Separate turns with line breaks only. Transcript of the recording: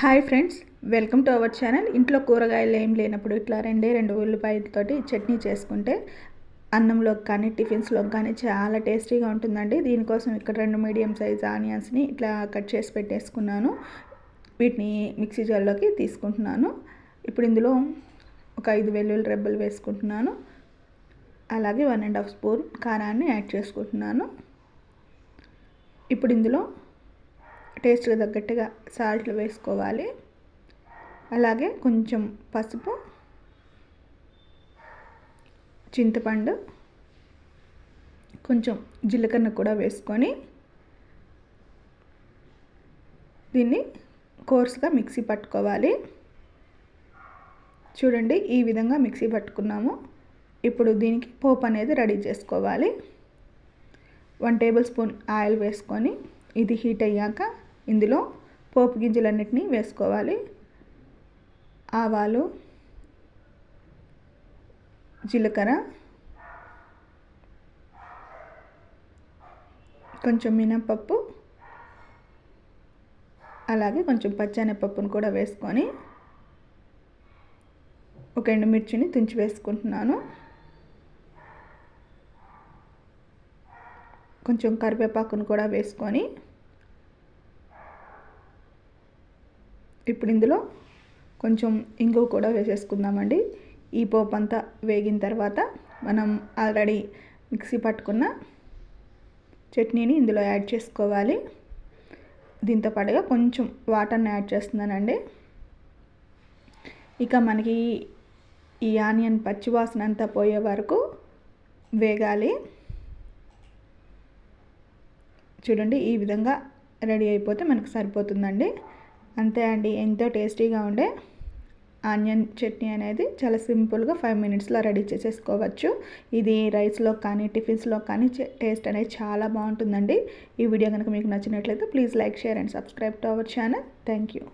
Hi friends welcome to our channel. ఇంట్లో కూరగాయలు ఏం లేనప్పుడు ఇట్లా రెండే రెండు ఉల్లిపాయలతోటి చట్నీ చేసుకుంటే అన్నంలోకి కానీ టిఫిన్స్లోకి కానీ చాలా టేస్టీగా ఉంటుందండి. దీనికోసం ఇక్కడ రెండు మీడియం సైజ్ ఆనియన్స్ని ఇట్లా కట్ చేసి పెట్టేసుకున్నాను. వీటిని మిక్సీ జార్లోకి తీసుకుంటున్నాను. ఇప్పుడు ఇందులో ఒక ఐదు వెల్లుల్లి రెబ్బలు వేసుకుంటున్నాను. అలాగే వన్ అండ్ హాఫ్ స్పూన్ కారాన్ని యాడ్ చేసుకుంటున్నాను. ఇప్పుడు ఇందులో టేస్ట్కి తగ్గట్టుగా సాల్ట్లు వేసుకోవాలి. అలాగే కొంచెం పసుపు చింతపండు కొంచెం జీలకర్ర కూడా వేసుకొని దీన్ని కోర్స్గా మిక్సీ పట్టుకోవాలి. చూడండి ఈ విధంగా మిక్సీ పట్టుకున్నాము. ఇప్పుడు దీనికి పోపు అనేది రెడీ చేసుకోవాలి. వన్ టేబుల్ స్పూన్ ఆయిల్ వేసుకొని ఇది హీట్ అయ్యాక ఇందులో పోపు గింజలన్నిటినీ వేసుకోవాలి. ఆవాలు జీలకర్ర కొంచెం మినపప్పు అలాగే కొంచెం పచ్చెనపప్పును కూడా వేసుకొని ఒక ఎండుమిర్చిని తుంచి వేసుకుంటున్నాను. కొంచెం కరివేపాకును కూడా వేసుకొని ఇప్పుడు ఇందులో కొంచెం ఇంగువ కూడా వేసేసుకుందామండి. ఈ పోపు అంతా వేగిన తర్వాత మనం ఆల్రెడీ మిక్సీ పట్టుకున్న చట్నీని ఇందులో యాడ్ చేసుకోవాలి. దీంతో పాటుగా కొంచెం వాటర్ని యాడ్ చేస్తున్నానండి. ఇక మనకి ఈ ఆనియన్ పచ్చివాసన అంతా పోయే వరకు వేగాలి. చూడండి ఈ విధంగా రెడీ అయిపోతే మనకు సరిపోతుందండి. అంతే అండి. ఎంతో టేస్టీగా ఉండే ఆనియన్ చట్నీ అనేది చాలా సింపుల్గా ఫైవ్ మినిట్స్లో రెడీ చేసేసుకోవచ్చు. ఇది రైస్లో కానీ టిఫిన్స్లో కానీ టేస్ట్ అనేది చాలా బాగుంటుందండి. ఈ వీడియో కనుక మీకు నచ్చినట్లయితే please like share and subscribe to our channel. Thank you